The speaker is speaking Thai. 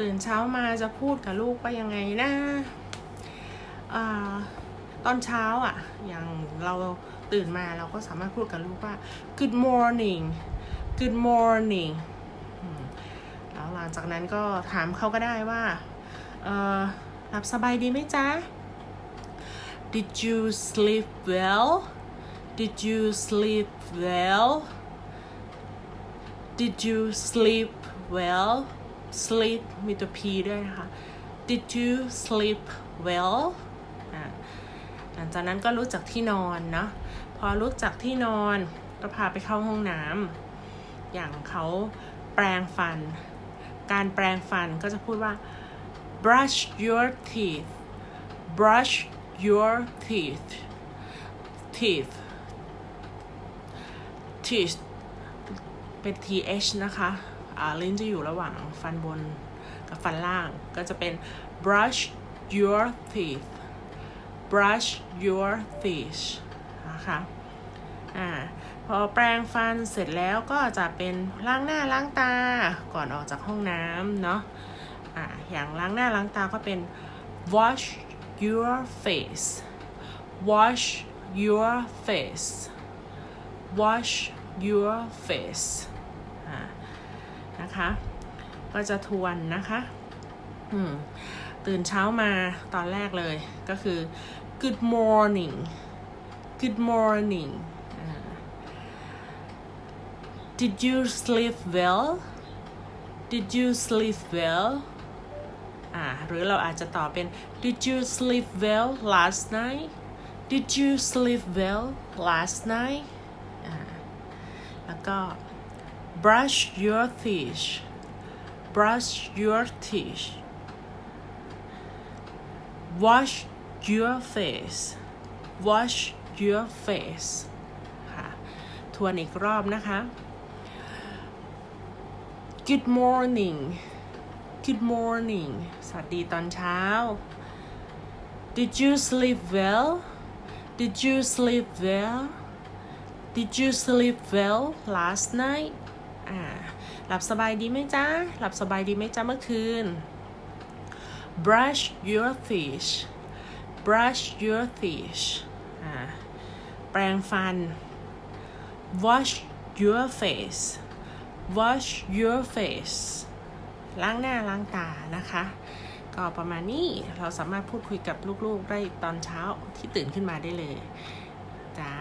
ตื่นเช้ามาจะพูดกับลูกว่ายังไงนะอ่าตอนเช้าอะ อย่างเราตื่นมาเราก็สามารถพูดกับลูกว่า good morning good morning แล้วหลังจากนั้นก็ถามเขาก็ได้ว่าหลับสบายดีไหมจ๊ะ Did you sleep well Did you sleep well Did you sleep well sleep มีตัว p ด้วยนะคะ Did you sleep well หลังจากนั้นก็ลุกจากที่นอนเนาะพอลุกจากที่นอนก็พาไปเข้าห้องน้ำอย่างเขาแปรงฟัน การแปรงฟันก็จะพูดว่า brush your teeth brush your teeth teeth teeth เป็น th นะคะ ลิ้นจะอยู่ระหว่างฟันบนกับฟันล่าง ก็จะเป็น brush your teeth brush your teeth นะคะอ่าพอแปรงฟันเสร็จแล้วก็จะเป็นล้างหน้าล้างตาก่อนออกจากห้องน้ำเนาะอ่าอย่างล้างหน้าล้างตาก็เป็น wash your face wash your face wash your face อ่า นะคะ ก็จะทวนนะคะอืมตื่นเช้ามาตอนแรกเลยก็คือ good morning good morning did you sleep well did you sleep well อ่าหรือเราอาจจะตอบเป็น did you sleep well last night did you sleep well last night อ่าแล้วก็ brush your teeth brush your teeth wash your face wash your face ค่ะ ทวนอีกรอบนะคะ good morning good morning สวัสดีตอนเช้า did you sleep well did you sleep well did you sleep well last night อ่าหลับสบายดีไหมจ๊ะ หลับสบายดีไหมจ๊ะเมื่อคืน brush your teeth brush your teeth อ่าแปรงฟัน wash your face wash your face ล้างหน้าล้างตานะคะ ก็ประมาณนี้เราสามารถพูดคุยกับลูกๆได้ตอนเช้าที่ตื่นขึ้นมาได้เลยจ้า